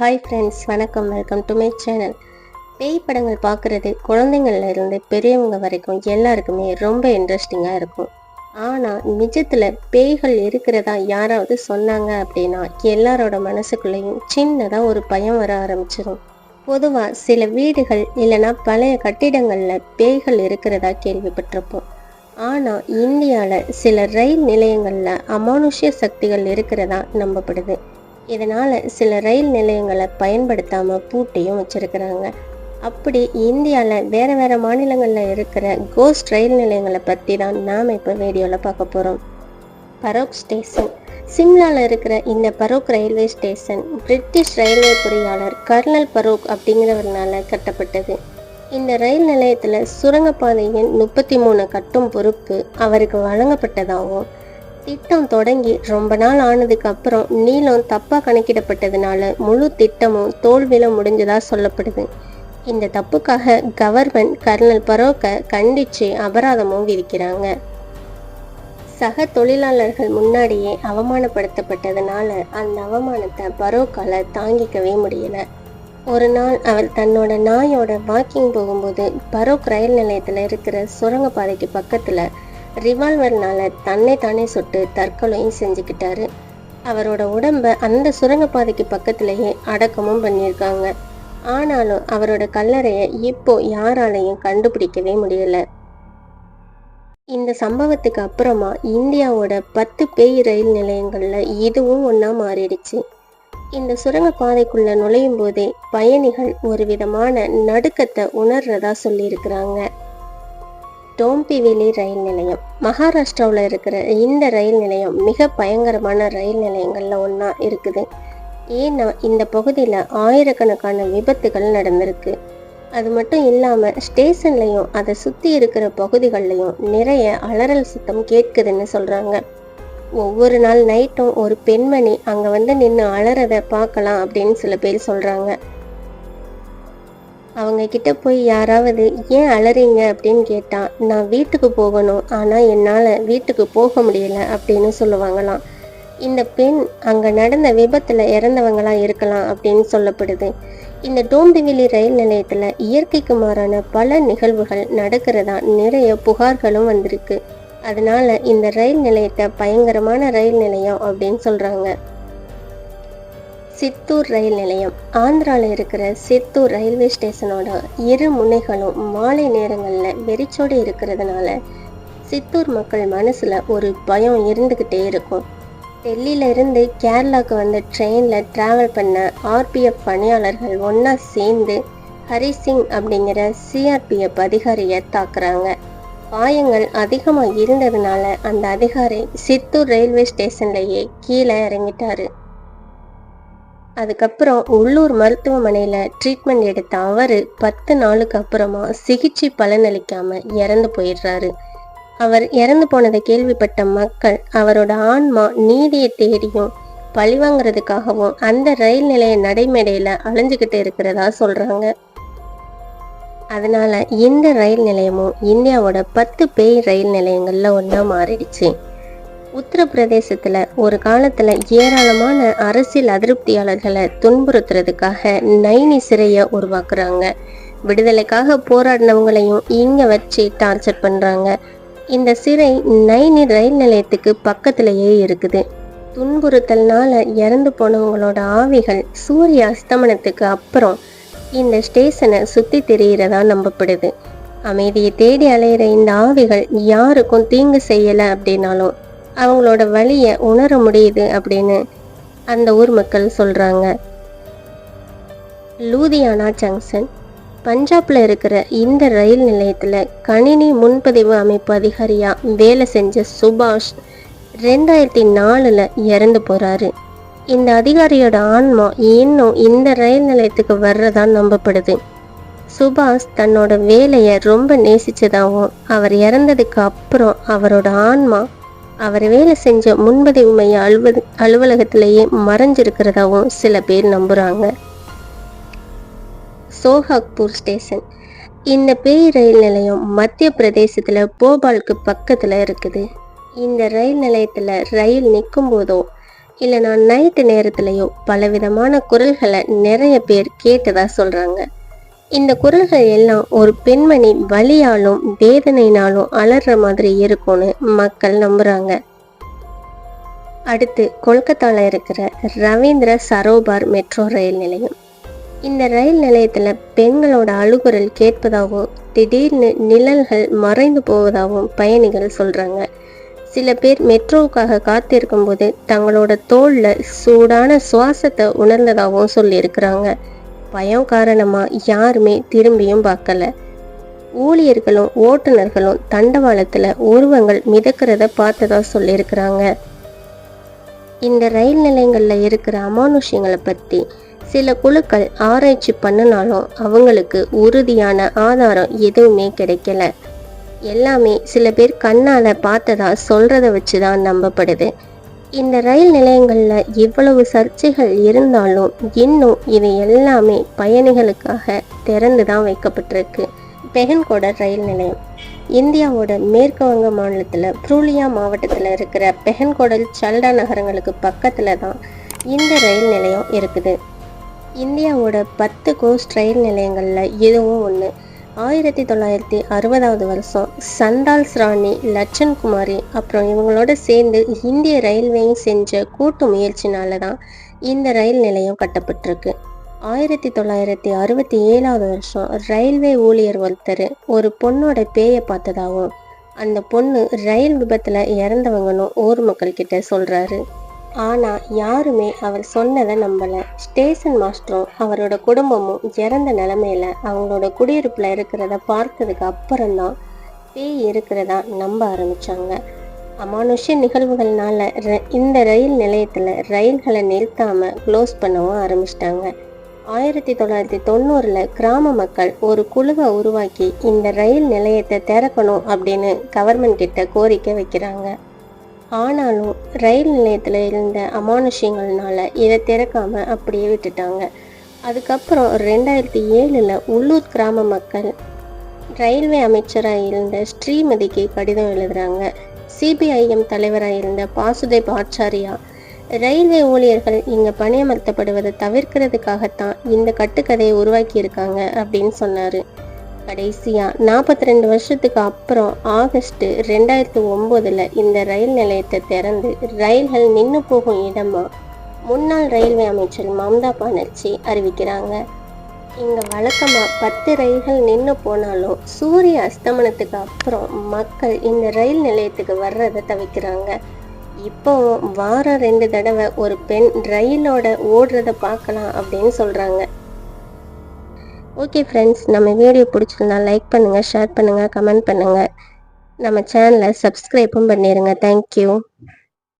Hi friends வணக்கம். Welcome to my channel பேய் படங்கள் பார்க்குறது குழந்தைங்கள்லேருந்து பெரியவங்க வரைக்கும் எல்லாருக்குமே ரொம்ப இன்ட்ரெஸ்டிங்காக இருக்கும். ஆனால் நிஜத்தில் பேய்கள் இருக்கிறதா யாராவது சொன்னாங்க அப்படின்னா எல்லாரோட மனசுக்குள்ளேயும் சின்னதாக ஒரு பயம் வர ஆரம்பிச்சிடும் பொதுவாக சில வீடுகள் இல்லைன்னா பழைய கட்டிடங்களில் பேய்கள் இருக்கிறதா கேள்விப்பட்டிருப்போம். ஆனால் இந்தியாவில் சில ரயில் நிலையங்களில் அமானுஷ்ய சக்திகள் இருக்கிறதா நம்பப்படுது. இதனால் சில ரயில் நிலையங்களை பயன்படுத்தாமல் பூட்டியும் வச்சுருக்கிறாங்க. அப்படி இந்தியாவில் வேறு வேறு மாநிலங்களில் இருக்கிற கோஸ்ட் ரயில் நிலையங்களை பற்றி தான் நாம் இப்போ வீடியோவில் பார்க்க போகிறோம் பரோக் ஸ்டேஷன். சிம்லாவில் இருக்கிற இந்த Barog railway station British railway பொறியாளர் கர்னல் பரோக் அப்படிங்கிறவர்னால கட்டப்பட்டது. இந்த ரயில் நிலையத்தில் சுரங்கப்பாதையின் முப்பத்தி மூணு கட்டும் பொறுப்பு அவருக்கு வழங்கப்பட்டதாகவும் திட்டம் தொடங்கி ரொம்ப நாள் ஆனதுக்கு அப்புறம் நீளம் தப்பாக கணக்கிடப்பட்டதுனால முழு திட்டமும் தோல்வியில முடிஞ்சதா சொல்லப்படுது. இந்த தப்புக்காக கவர்மெண்ட் கர்னல் பரோக்கை கண்டிச்சு அபராதமும் விதிக்கிறாங்க. சக தொழிலாளர்கள் முன்னாடியே அவமானப்படுத்தப்பட்டதுனால அந்த அவமானத்தை பரோக்கால தாங்கிக்கவே முடியல. ஒரு நாள் அவர் தன்னோட நாயோட வாக்கிங் போகும்போது பரோக் ரயில் நிலையத்தில் இருக்கிற சுரங்கப்பாதைக்கு பக்கத்தில் ரிவால்வர்னால தன்னை தானே சுட்டு தற்கொலையும் செஞ்சுக்கிட்டாரு. அவரோட உடம்ப அந்த சுரங்கப்பாதைக்கு பக்கத்திலேயே அடக்கமும் பண்ணியிருக்காங்க. ஆனாலும் அவரோட கல்லறையை இப்போ யாராலையும் கண்டுபிடிக்கவே முடியல. இந்த சம்பவத்துக்கு அப்புறமா இந்தியாவோட பத்து பேய் ரயில் நிலையங்கள்ல இதுவும் ஒன்றா மாறிடுச்சு. இந்த சுரங்கப்பாதைக்குள்ள நுழையும் போதே பயணிகள் ஒரு விதமான நடுக்கத்தை உணர்றதா சொல்லியிருக்கிறாங்க. தோம்பிவேலி ரயில் நிலையம். மகாராஷ்டிராவில் இருக்கிற இந்த ரயில் நிலையம் மிக பயங்கரமான ரயில் நிலையங்களில் ஒன்றா இருக்குது. ஏன்னா இந்த பகுதியில் ஆயிரக்கணக்கான விபத்துகள் நடந்திருக்கு. அது மட்டும் இல்லாமல் ஸ்டேஷன்லையும் அதை சுற்றி இருக்கிற பகுதிகள்லையும் நிறைய அலறல் சுத்தம் கேட்குதுன்னு சொல்கிறாங்க ஒவ்வொரு நாள் நைட்டும் ஒரு பெண்மணி அங்கே வந்து நின்று அலறதை பார்க்கலாம் அப்படின்னு சில பேர் சொல்கிறாங்க அவங்க கிட்ட போய் யாராவது ஏன் அலறீங்க? அப்படின்னு கேட்டா நான் வீட்டுக்கு போகணும். ஆனால் என்னால் வீட்டுக்கு போக முடியல அப்படின்னு சொல்லுவாங்களாம். இந்த பெண் அங்கே நடந்த விபத்தில் இறந்தவங்களா இருக்கலாம் அப்படின்னு சொல்லப்படுது. இந்த டோம்பிவிலி ரயில் நிலையத்தில் இயற்கைக்கு மாறான பல நிகழ்வுகள் நடக்கிறதா நிறைய புகார்களும் வந்திருக்கு. அதனால இந்த ரயில் நிலையத்தை பயங்கரமான ரயில் நிலையம் அப்படின்னு சொல்றாங்க. சித்தூர் ரயில் நிலையம். ஆந்திராவில் இருக்கிற சித்தூர் ரயில்வே ஸ்டேஷனோட இரு முனைகளும் மாலை நேரங்களில் வெறிச்சோடி இருக்கிறதுனால சித்தூர் மக்கள் மனசில் ஒரு பயம் இருந்துக்கிட்டே இருக்கும். டெல்லியில இருந்து கேரளாவுக்கு வந்த ட்ரெயினில் ட்ராவல் பண்ண ஆர்பிஎஃப் பணியாளர்கள் ஒன்றா சேர்ந்து ஹரிசிங் அப்படிங்கிற சிஆர்பிஎஃப் அதிகாரியை தாக்குறாங்க. காயங்கள் அதிகமாக இருந்ததுனால அந்த அதிகாரி சித்தூர் ரயில்வே ஸ்டேஷன்லேயே கீழே இறங்கிட்டாரு. அதுக்கப்புறம் உள்ளூர் மருத்துவமனையில் ட்ரீட்மெண்ட் எடுத்த அவர் பத்து நாளுக்கு அப்புறமா சிகிச்சை பலனளிக்காமல் இறந்து போயிடுறாரு. அவர் இறந்து போனதை கேள்விப்பட்ட மக்கள் அவரோட ஆன்மா நீதியை தேடியும் பழிவாங்கிறதுக்காகவும் அந்த ரயில் நிலைய நடைமேடையில் அழிஞ்சுக்கிட்டு இருக்கிறதா சொல்கிறாங்க அதனால இந்த ரயில் நிலையமும் இந்தியாவோட பத்து பேய் ரயில் நிலையங்களில் ஒன்றா மாறிடுச்சு. உத்தரப்பிரதேசத்துல ஒரு காலத்துல ஏராளமான அரசியல் அதிருப்தியாளர்களை துன்புறுத்துறதுக்காக நைனி சிறைய உருவாக்குறாங்க. விடுதலைக்காக போராடினவங்களையும் இங்க வச்சு டார்ச்சர் பண்றாங்க. இந்த சிறை நைனி ரயில் நிலையத்துக்கு பக்கத்திலேயே இருக்குது. துன்புறுத்தல்னால இறந்து போனவங்களோட ஆவிகள் சூரிய அஸ்தமனத்துக்கு அப்புறம் இந்த ஸ்டேஷனை சுத்தி திரியிறதா நம்பப்படுது. அமைதியை தேடி அலையிற இந்த ஆவிகள் யாருக்கும் தீங்கு செய்யல அப்படின்னாலும் அவங்களோட வழியை உணர முடியுது அப்படின்னு அந்த ஊர் மக்கள் சொல்கிறாங்க லூதியானா ஜங்ஷன் பஞ்சாப்ல இருக்கிற இந்த ரயில் நிலையத்தில் கணினி முன்பதிவு அமைப்பு அதிகாரியாக வேலை செஞ்ச சுபாஷ் ரெண்டாயிரத்தி நாலில் இறந்து போகிறாரு இந்த அதிகாரியோட ஆன்மா இன்னும் இந்த ரயில் நிலையத்துக்கு வர்றதா நம்பப்படுது. சுபாஷ் தன்னோட வேலையை ரொம்ப நேசிச்சதாகவும் அவர் இறந்ததுக்கு அப்புறம் அவரோட ஆன்மா அவர் வேலை செஞ்ச முன்பதிவு மைய அலுவல அலுவலகத்திலேயே மறைஞ்சிருக்கிறதாவும் சில பேர் நம்புறாங்க. சோஹாக்பூர் ஸ்டேஷன். இந்த பேய் ரயில் நிலையம் மத்திய பிரதேசத்தில் போபாலுக்கு பக்கத்தில் இருக்குது. இந்த ரயில் நிலையத்தில் ரயில் நிற்கும் போதோ இல்லைனா நைட்டு நேரத்துலையோ பலவிதமான குரல்களை நிறைய பேர் கேட்டதா சொல்றாங்க. இந்த குரல்கள் எல்லாம் ஒரு பெண்மணி வலியாலும் வேதனைனாலும் அலற மாதிரி இருக்கும்னு மக்கள் நம்புறாங்க. அடுத்து கொல்கத்தால இருக்கிற ரவீந்திர சரோபார் மெட்ரோ ரயில் நிலையம். இந்த ரயில் நிலையத்தில் பெண்களோட அழுகுரல் கேட்பதாகவும் திடீர்னு நிழல்கள் மறைந்து போவதாகவும் பயணிகள் சொல்கிறாங்க சில பேர் மெட்ரோவுக்காக காத்திருக்கும் போது தங்களோட தோல்ல சூடான சுவாசத்தை உணர்ந்ததாகவும் சொல்லியிருக்கிறாங்க. பயம் காரணமாக யாருமே திரும்பியும் பார்க்கல. ஊழியர்களும் ஓட்டுநர்களும் தண்டவாளத்தில் உருவங்கள் மிதக்கிறத பார்த்ததா சொல்லியிருக்கிறாங்க. இந்த ரயில் நிலையங்களில் இருக்கிற அமானுஷ்யங்களை பற்றி சில குழுக்கள் ஆராய்ச்சி பண்ணினாலும் அவங்களுக்கு உறுதியான ஆதாரம் எதுவுமே கிடைக்கல. எல்லாமே சில பேர் கண்ணால் பார்த்ததா சொல்கிறத வச்சு தான் நம்பப்படுது. இந்த ரயில் நிலையங்களில் இவ்வளவு சர்ச்சைகள் இருந்தாலும் இன்னும் இது எல்லாமே பயணிகளுக்காக திறந்து தான் வைக்கப்பட்டிருக்கு. பெஹன்கோடர் ரயில் நிலையம். இந்தியாவோட மேற்கு வங்க மாநிலத்தில் புரூலியா மாவட்டத்தில் இருக்கிற பெஹன்கோடல் சல்டா நகரங்களுக்கு பக்கத்தில் தான் இந்த ரயில் நிலையம் இருக்குது. இந்தியாவோட பத்து கோஸ்ட் ரயில் நிலையங்களில் இதுவும் ஒன்று ஆயிரத்தி தொள்ளாயிரத்தி அறுபதாவது வருஷம் சண்டால்ஸ் ராணி லட்சன் குமாரி அப்புறம் இவங்களோட சேர்ந்து இந்திய ரயில்வேயும் செஞ்ச கூட்டு முயற்சினால தான் இந்த ரயில் நிலையம் கட்டப்பட்டிருக்கு. ஆயிரத்தி தொள்ளாயிரத்தி அறுபத்தி ஏழாவது வருஷம் ரயில்வே ஊழியர் ஒருத்தர் ஒரு பொண்ணோட பேயை பார்த்ததாகவும் அந்த பொண்ணு ரயில் விபத்தில் இறந்தவங்கன்னு ஊர் மக்கள்கிட்ட சொல்கிறாரு ஆனால் யாருமே அவர் சொன்னதை நம்பலை. ஸ்டேஷன் மாஸ்டரும் அவரோட குடும்பமும் இறந்த நிலமையில அவங்களோட குடியிருப்பில் இருக்கிறத பார்த்ததுக்கு அப்புறம்தான் பேய் இருக்கிறதா நம்ப ஆரம்பித்தாங்க அமானுஷ்ய நிகழ்வுகள்னால இந்த ரயில் நிலையத்தில் ரயில்களை நிறுத்தாமல் க்ளோஸ் பண்ணவும் ஆரம்பிச்சிட்டாங்க. ஆயிரத்தி தொள்ளாயிரத்தி தொண்ணூறில் கிராம மக்கள் ஒரு குழுவை உருவாக்கி இந்த ரயில் நிலையத்தை திறக்கணும் அப்படின்னு கவர்மெண்ட் கிட்ட கோரிக்கை வைக்கிறாங்க. ஆனாலும் ரயில் நிலையத்தில் இருந்த அமானுஷ்யங்கள்னால இதை திறக்காம அப்படியே விட்டுட்டாங்க. அதுக்கப்புறம் ரெண்டாயிரத்தி ஏழில் உள்ளூர் கிராம மக்கள் ரயில்வே அமைச்சராக இருந்த ஸ்ரீமதிக்கு கடிதம் எழுதுகிறாங்க சிபிஐஎம் தலைவராக இருந்த பாசுதேவ் ஆச்சாரியா ரயில்வே ஊழியர்கள் இங்கே பணியமர்த்தப்படுவதை தவிர்க்கிறதுக்காகத்தான் இந்த கட்டுக்கதையை உருவாக்கியிருக்காங்க அப்படின்னு சொன்னார். கடைசியாக நாற்பத்தி ரெண்டு வருஷத்துக்கு அப்புறம் ஆகஸ்ட் ரெண்டாயிரத்தி ஒம்போதில் இந்த ரயில் நிலையத்தை திறந்து ரயில்கள் நின்று போகும் இடமா முன்னாள் ரயில்வே அமைச்சர் மம்தா பானர்ஜி அறிவிக்கிறாங்க. இங்கே வழக்கமாக பத்து ரயில்கள் நின்று போனாலும் சூரிய அஸ்தமனத்துக்கு அப்புறம் மக்கள் இந்த ரயில் நிலையத்துக்கு வர்றதை தவிக்கிறாங்க இப்போவும் வாரம் ரெண்டு தடவை ஒரு பெண் ரயிலோட ஓடுறத பார்க்கலாம் அப்படின்னு சொல்கிறாங்க ஓகே ஃப்ரெண்ட்ஸ் நம்ம வீடியோ பிடிச்சிருந்தா லைக் பண்ணுங்கள் ஷேர் பண்ணுங்கள் கமெண்ட் பண்ணுங்கள் நம்ம சேனலை சப்ஸ்கிரைப்பும் பண்ணிடுங்க தேங்க்யூ